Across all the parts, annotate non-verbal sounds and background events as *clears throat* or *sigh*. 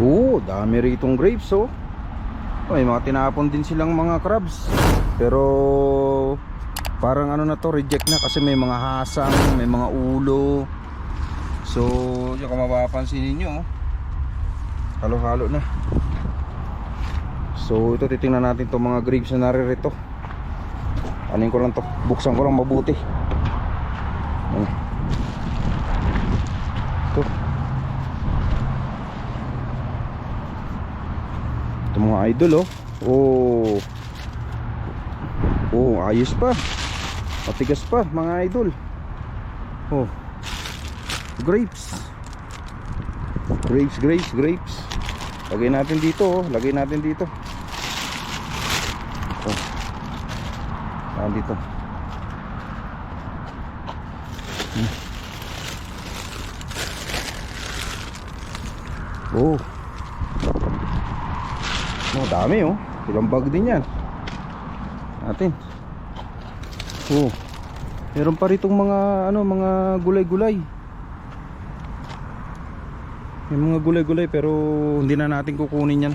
Oo, dami ritong grapes oh. May mga tinapon din silang mga crabs. Pero parang ano na to, reject na kasi may mga hasang, may mga ulo. So, yung kung mapapansin ninyo, oh, halo-halo na. So, ito titingnan natin itong mga grapes na naririto. Anin ko lang to, buksan ko lang mabuti. Ayan. Mga idol oh. Oh. Oh, ayos pa. Matigas pa mga idol. Oh. Grapes. Grapes, grapes, grapes. Lagay natin dito oh. Lagay natin dito. Oh. Ah, dito. Hmm. Oh. Dami oh. Ilang bag din yan. Natin. Oh. Meron pa ritong mga ano, mga gulay-gulay. May mga gulay-gulay pero hindi na natin kukunin yan.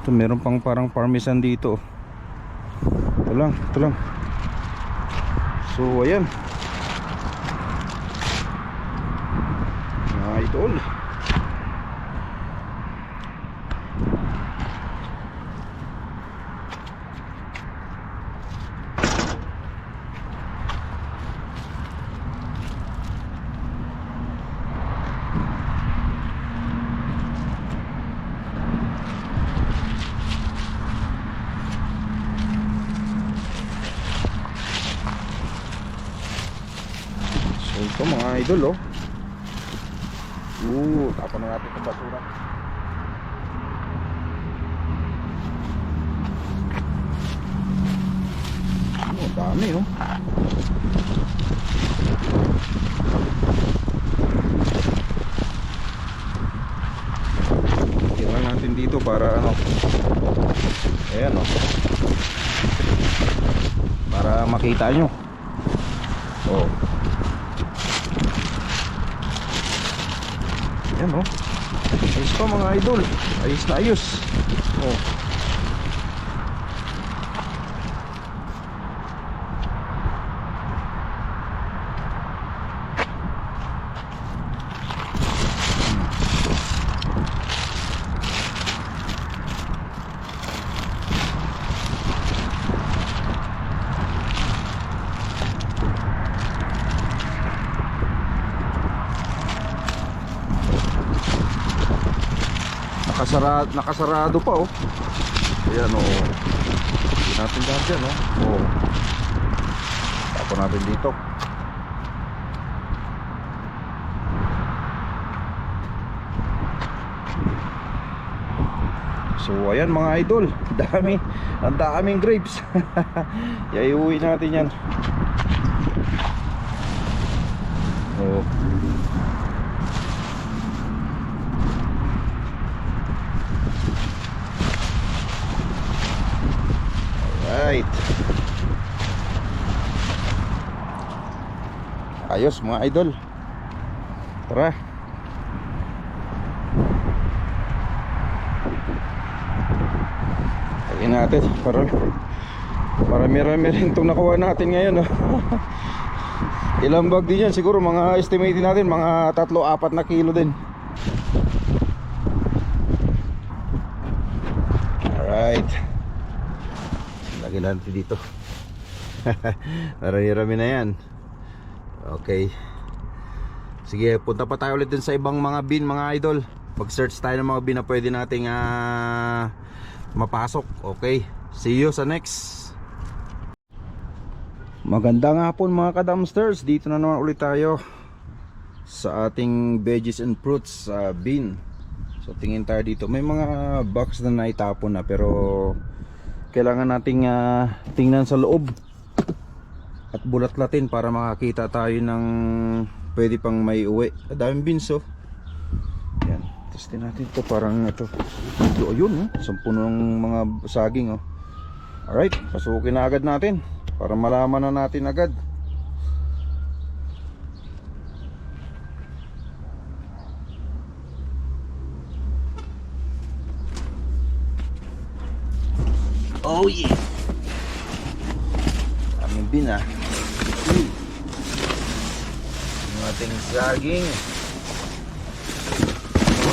Ito meron pang parang parmesan dito. oh. Ito lang, ito lang. So ayan. Mga idol. So ito mga idol oh. Oo, tapon na natin itong basura. Oh, dami oh. Tira natin dito para ano. Ayan oh. Para makita nyo. Oh. Ayan oh. Ayos pa mga idol. Ayos na ayos. Oh. Nakasarado, nakasarado pa oh. Ayan oh. Hindi natin dahil dyan oh. Oh. Tapon natin dito. So ayan mga idol, *laughs* dami, ang daming grapes. *laughs* Iuwi natin yan. Oh. Alright. Ayos mga idol. Tara. Lagyan natin para marami-rami rin itong nakuha natin ngayon. oh. *laughs* Ilang bag din yan siguro mga estimate natin mga tatlo apat na kilo din. Alright. Natin dito. *laughs* Marami-rami na yan. Okay. Sige, punta pa tayo ulit dun sa ibang mga bin, mga idol. Mag-search tayo ng mga bin na pwede nating ah, mapasok. Okay. See you sa next. Magandang hapon mga kadamsters. Dito na naman ulit tayo sa ating veggies and fruits sa bin. So tingin tayo dito. May mga box na naitapon na pero kailangan nating ah, tingnan sa loob at bulat-latin para makakita tayo ng pwede pang may uwi. Daming beans oh. Yan. Testin natin ito parang ito. Ito ayun oh. Sampu ng mga saging oh. Alright, pasukin na agad natin para malaman na natin agad. Oh yeah. Aming bin ah. Hmm. Yung ating saging.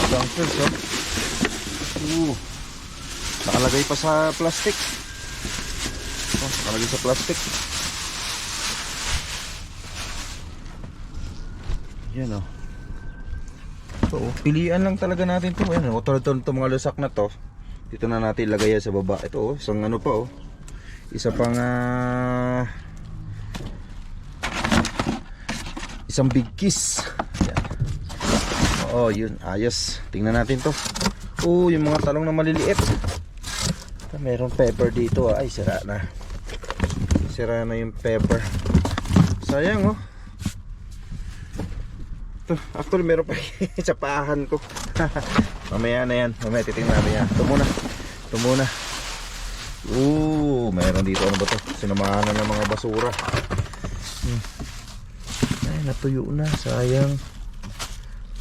Dunkers oh. Uh. Nakalagay pa sa plastic. Oh, nakalagay sa plastic. Yan oh. So, pilian lang talaga natin to. Ayan, oh, tulad to, to mga lusak na to. Dito na natin ilagay sa baba. Ito oh, isang ano pa oh. Isa pang ah, isang big kiss. Yan. Oo, yun. Ayos. Tingnan natin to. Oh, yung mga talong na maliliit. Ito, Meron pepper dito. ah. Ay, sira na. Sira na yung pepper. Sayang oh. Ito, actually meron pa *laughs* sa pahan ko. Mamaya na yan. Mamaya titingnan natin yan. Ito muna. Ito muna. Ooh, meron dito ano ba to? Sinamahan na ng mga basura. Hmm. Ay, natuyo na. Sayang.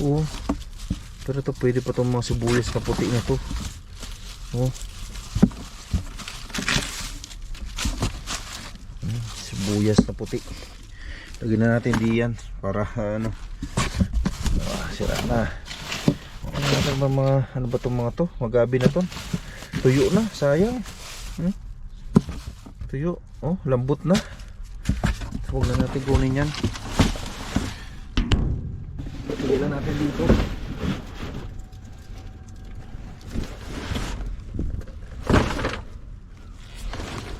Oo. Pero to pwede pa itong mga sibuyas na puti na to. Oh. Hmm, sibuyas na puti. Lagyan na natin diyan para ano. Ah, sira na. Ano natin ba mga ano ba tong mga to? Magabi na to. Tuyo na, sayang. Hmm? Tuyo. Oh, lambot na. Huwag na natin kunin yan. Lagyan natin dito.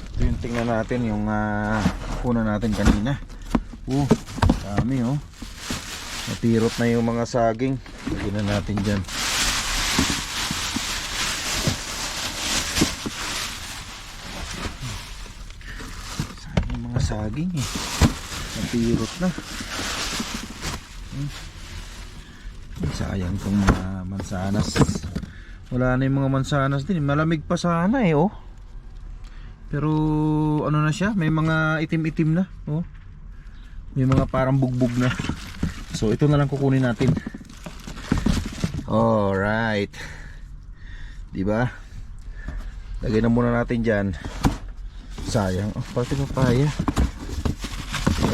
Ito yung tingnan natin yung uh, una natin kanina. Uh, dami oh. Napirot na yung mga saging. Lagyan na natin dyan. Saan yung mga saging eh. Napirot na. Hmm. Sayang tong mga mansanas. Wala na yung mga mansanas din. Malamig pa sana eh oh. Pero ano na siya, may mga itim-itim na, oh. May mga parang bugbog na. So ito na lang kukunin natin. Alright. 'Di ba? Lagay na muna natin diyan. Sayang, oh, pati papaya.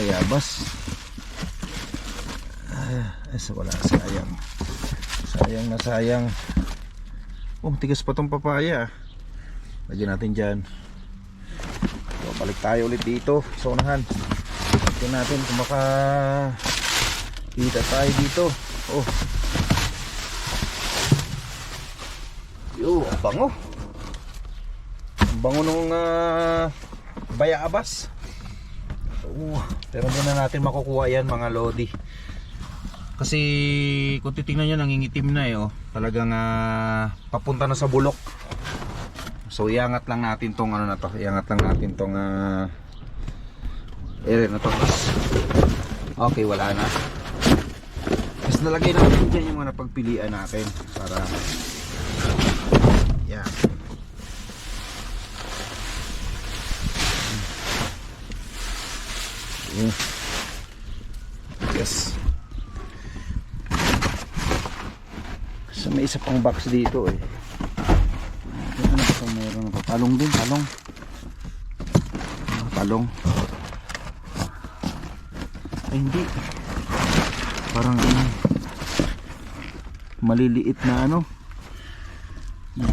Bayabas. Ah, es wala sayang. Sayang na sayang. Oh, tigas pa tong papaya. Lagyan natin diyan. So, balik tayo ulit dito sa unahan. Tignan natin kung maka kita tayo dito. Oh. Yo, ang bango. Ang bango nung uh, bayabas. Oh, pero hindi na natin makukuha yan mga lodi. Kasi kung titingnan nyo nangingitim na eh oh. Talagang ah, papunta na sa bulok. So iangat lang natin tong ano na to, iangat lang natin tong uh, area na to. Okay, wala na. Tapos nalagay natin dyan yung mga napagpilian natin para yan. Mm. Yes. So may isa pang box dito eh. Ano ba ito meron ako? Talong din, talong. Ah, Talong. Ay hindi. Parang ano, maliliit na ano. Na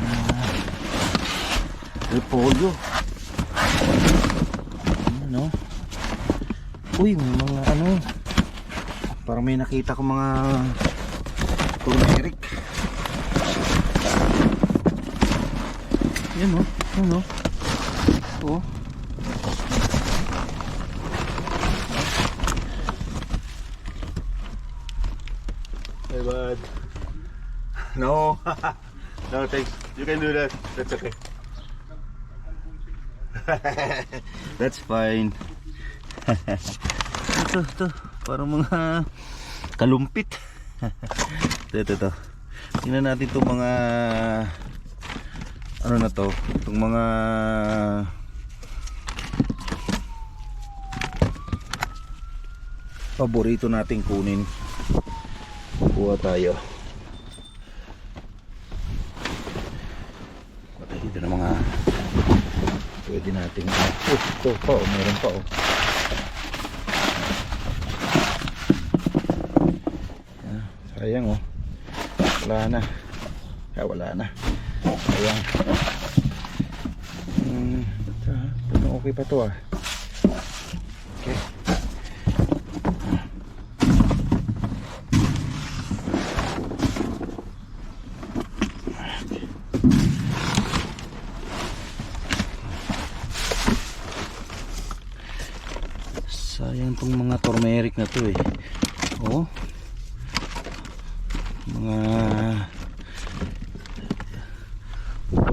repolyo. Ano? Uy, may mga ano. Parang may nakita ko mga turmeric. Yan oh, yan oh. Oh. Hey, bud. No. *laughs* no, thanks. You can do that. That's okay. *laughs* That's fine. *laughs* ito, ito. Parang mga kalumpit. *laughs* ito, ito, ito. Tingnan natin itong mga ano na to. Itong mga paborito nating kunin. Kuha tayo. Patay dito ng mga Pwede nating, oh, ito pa oh, meron pa oh. Ah, sayang oh. Wala na. Ah, wala na. Sayang. Hmm. Pero okay pa to ah. Okay. Sayang tong mga turmeric na to eh. Oh. Mga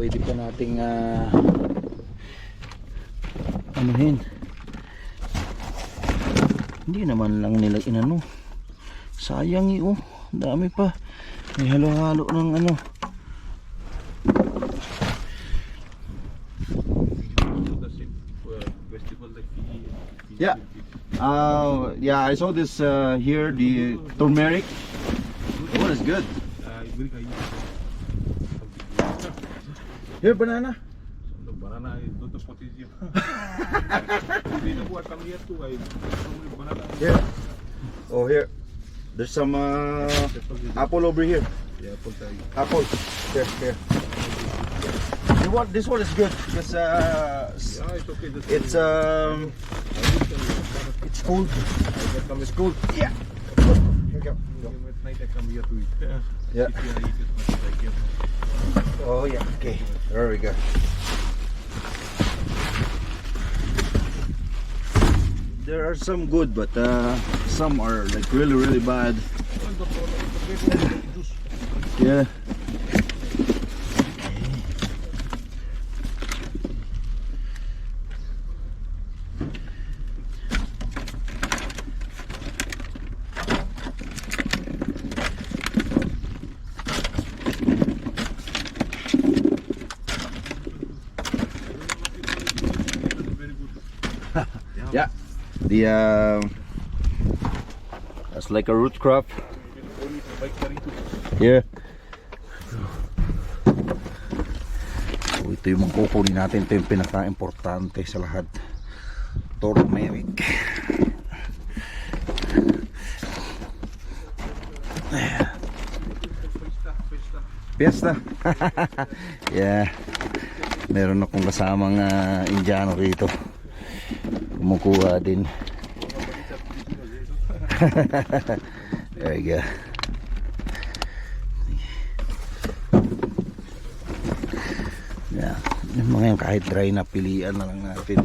pwede pa nating ah anuhin. Hindi naman lang nila inano. Sayang eh oh. Dami pa. May halo-halo ng ano. Yeah. Uh, yeah, I saw this uh, here, the turmeric. Oh, it's good. Here, banana. Banana is not as potassium. Dito po, come here too. I banana. Here. Oh, here. There's some uh, apple over here. Yeah, apple. Apple. Here, here. You want this one is good because uh, Yeah, it's okay. It's um, it's cold. It's cold. Yeah. Here you go. At night I come here to eat. Yeah. If you eat as much as I can. Oh yeah. Okay. There we go. There are some good, but uh, some are like really, really bad. Yeah. Yeah. The uh, that's like a root crop. Yeah. So, ito yung mga natin. Ito yung pinaka-importante sa lahat. Turmeric. Fiesta. *laughs* yeah. Meron akong kasamang uh, Indiano rito. Kumukuha din. *laughs* there you go. Yeah. Yung mga yan kahit dry na pilian na lang natin.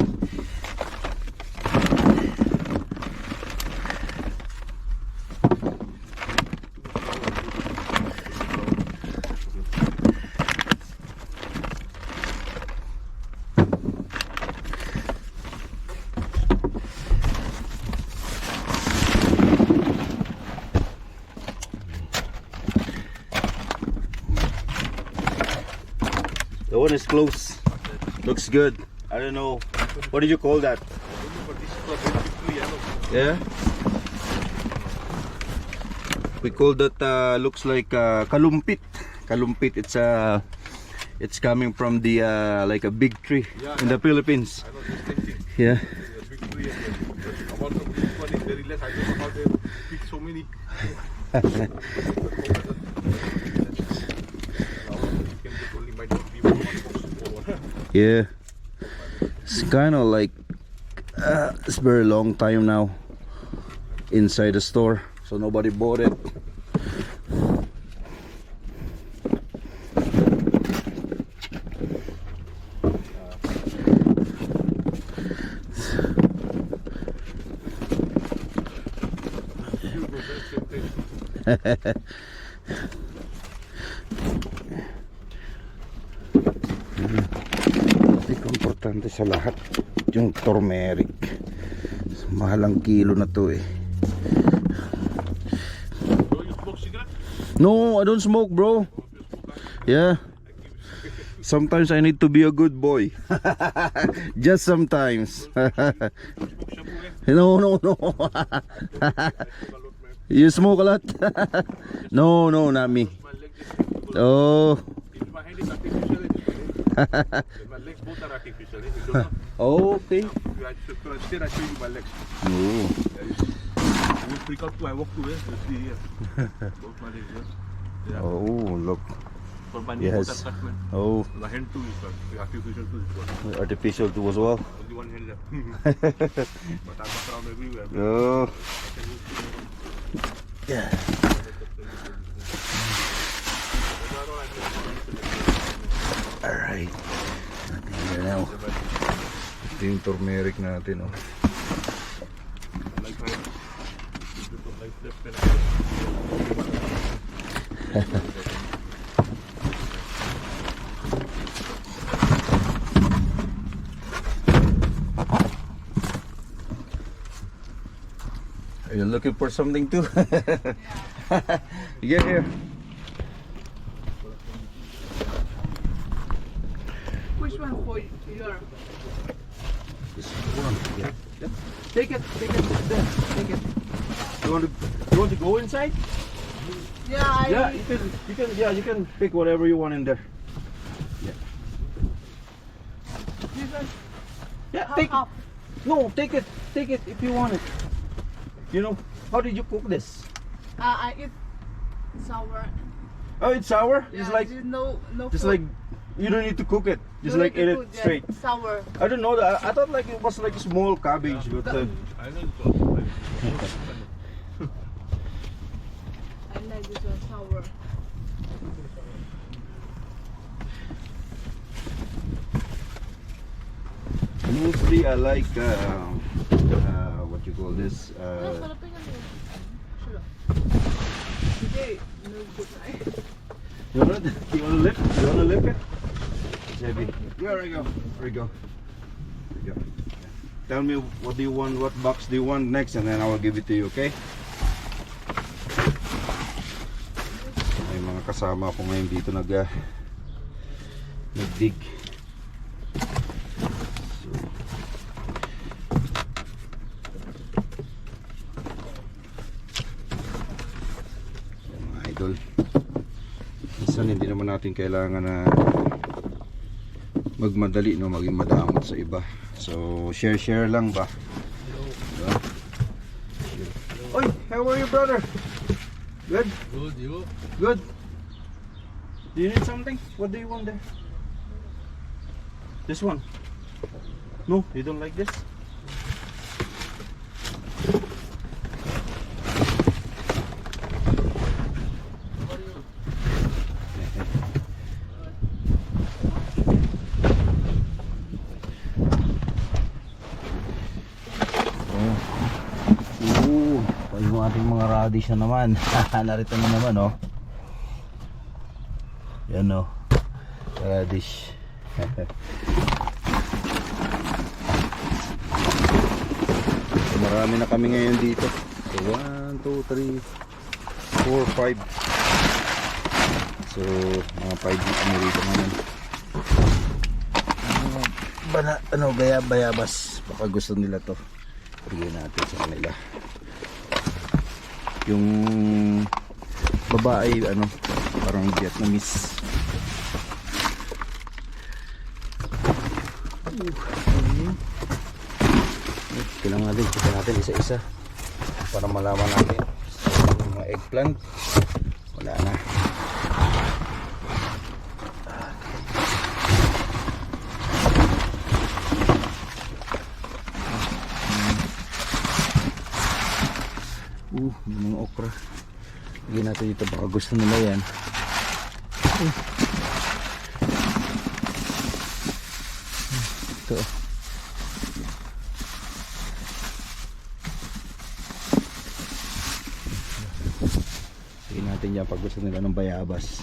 Good. I don't know. What did you call that? Yeah. We call that uh, looks like uh, kalumpit. Kalumpit. It's uh, it's coming from the uh, like a big tree Yeah, in the Philippines. I know this thing. Yeah. *laughs* Yeah, It's kind of like uh, it's very long time now inside the store, so nobody bought it. *laughs* sa lahat yung turmeric. Mahal ang kilo na to eh. No, I don't smoke, bro. Yeah. Sometimes I need to be a good boy. *laughs* Just sometimes. *laughs* No, no, no. *laughs* you smoke a lot? no, no, not me. Oh. My hand is artificial. my legs both are artificial. eh? You don't know. *laughs* okay. I, I show you my legs. Will freak out too. I walk too. Eh? You see here. *laughs* both my legs. Yes. Yeah. Oh, look. For my Yes. cut. Oh, The hand too is artificial too. Is artificial too as well. Only one hand left. *laughs* but I walk around everywhere. Oh. Yeah. Ito yung turmeric natin, oh. *laughs* Are you looking for something too? you get here. You want to you want to go inside? Yeah, I. Yeah, you can you can yeah, you can pick whatever you want in there. This one, Yeah, half, take half. No, take it. Take it if you want it. You know, how did you cook this? Uh, I eat sour. Oh, it's sour? Yeah, it's like there's no, no just food. like you don't need to cook it. Just No like eat to it cook, yeah, straight. Sour. I don't know that. I thought like it was like a small cabbage, but uh, I know it's. I like sour. mostly I like uh, uh, what you call this. Uh, you want it? You want to lift? You want to lift it? It's heavy. There we go. There we go. There we go. Tell me what do you want? What box do you want next, and then I will give it to you. Okay? Kasama ko ngayon dito nag uh, nagdig. So, mga idol. Minsan hindi naman natin kailangan na magmadali no maging madamot sa iba. So share share lang ba? Diba? Oy, how are you brother? Good? Good, you? Good. Do you need something? What do you want there? This one. No, you don't like this? Oh, yung ating mga radish na naman. *laughs* Narito na naman, oh. Yan, oh. Radish. so, *laughs* marami na kami ngayon dito. So, 1, 2, 3, 4, 5. So, mga 5 kami rito ngayon. Ano, bana, ano, gaya, bayabas. Baka gusto nila to. Bigyan natin sa kanila. Yung babae, ano, parang Vietnamese. Uh, Kailangan natin, kita natin isa-isa para malaman natin. Yung mga eggplant, wala na. Uh, yung mga okra. Lagyan natin dito baka gusto nila yan. Uh. Ito. Lagyan natin yan pag gusto nila ng bayabas.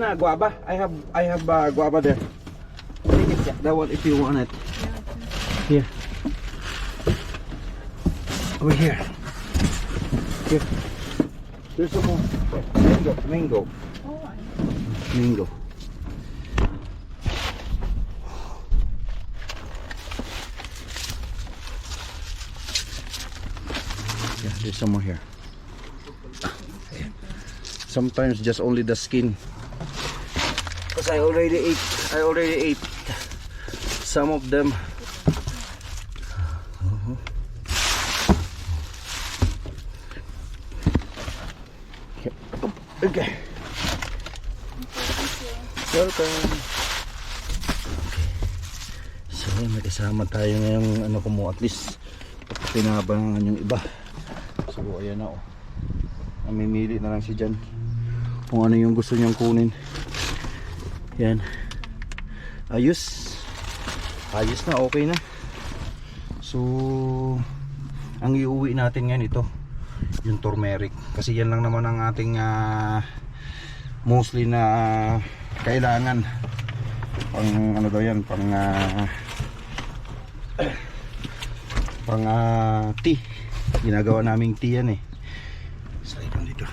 Uh, guava? I have I have uh, guava there. Take it, yeah, that one if you want it. Yeah. Here. Over here. Here. There's some more. Mango. Mango. Oh, Mango. Yeah, there's some more here. Sometimes just only the skin. Because I already ate. I already ate some of them. Okay. Okay. Welcome. So, may kasama tayo ngayong ano ko mo at least pinabangan yung iba. So, ayan na oh. Namimili na lang si Jan kung ano yung gusto niyang kunin. Yan. Ayos. Ayos na, okay na. So, ang iuwi natin ngayon ito, yung turmeric. Kasi yan lang naman ang ating ah, mostly na ah, kailangan. Pang ano daw yan, pang ah, *clears throat* pang ah, tea. Ginagawa naming tea yan eh. Sa ikon dito.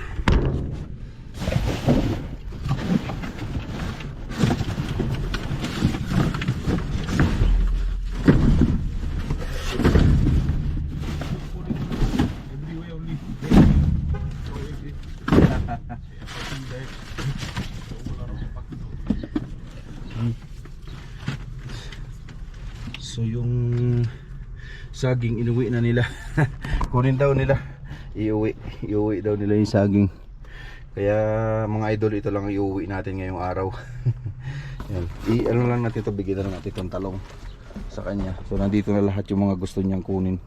So yung saging inuwi na nila. *laughs* Kunin daw nila. Iuwi. Iuwi daw nila yung saging. Kaya mga idol ito lang iuwi natin ngayong araw. *laughs* Yan. I ano lang natin ito bigyan na natin itong talong sa kanya. So nandito na lahat yung mga gusto niyang kunin.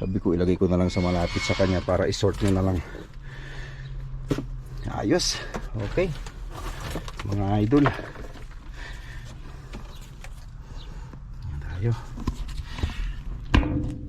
Sabi ko ilagay ko na lang sa malapit sa kanya para isort niya na lang. Ayos. Okay. Mga idol. Yan tayo.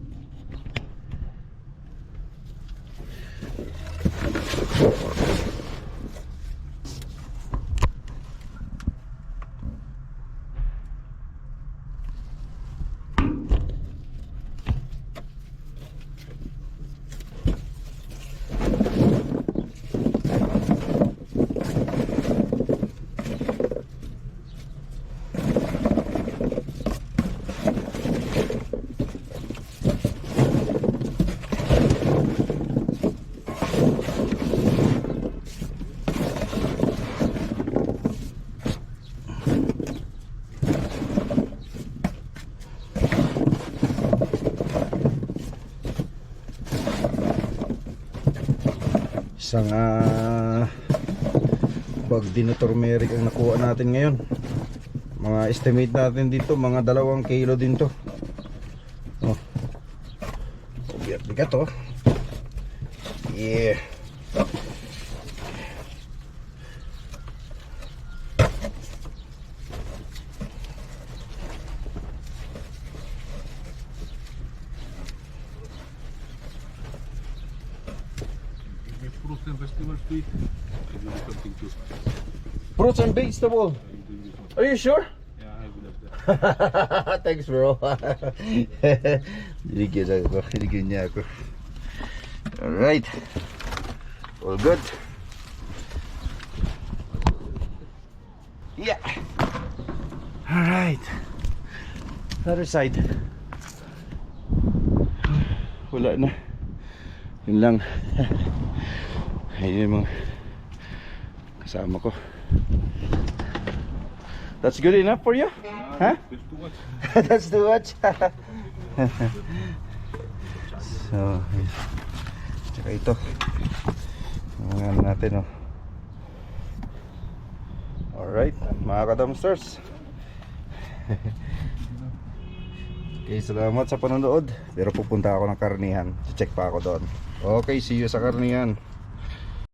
Isang ah bag din na turmeric ang nakuha natin ngayon. Mga estimate natin dito, mga dalawang kilo din to. Oh. Bigat bigat oh. Yeah. Fruits and vegetables to eat. I will do something too. Fruits and vegetable. Are you sure? Yeah, I will have that. *laughs* Thanks bro. Binigyan ako. Binigyan niya ako. Alright. All good. Yeah. Alright. Other side. Wala na. Yun lang. *laughs* Ayun yung mga kasama ko. That's good enough for you? Huh? Too much. *laughs* That's too much. *laughs* so, tsaka ito. Ano natin, oh. Alright, mga ka-dumpsters. *laughs* okay, salamat sa panonood. Pero pupunta ako ng karnihan. Check pa ako doon. Okay, see you sa karnihan.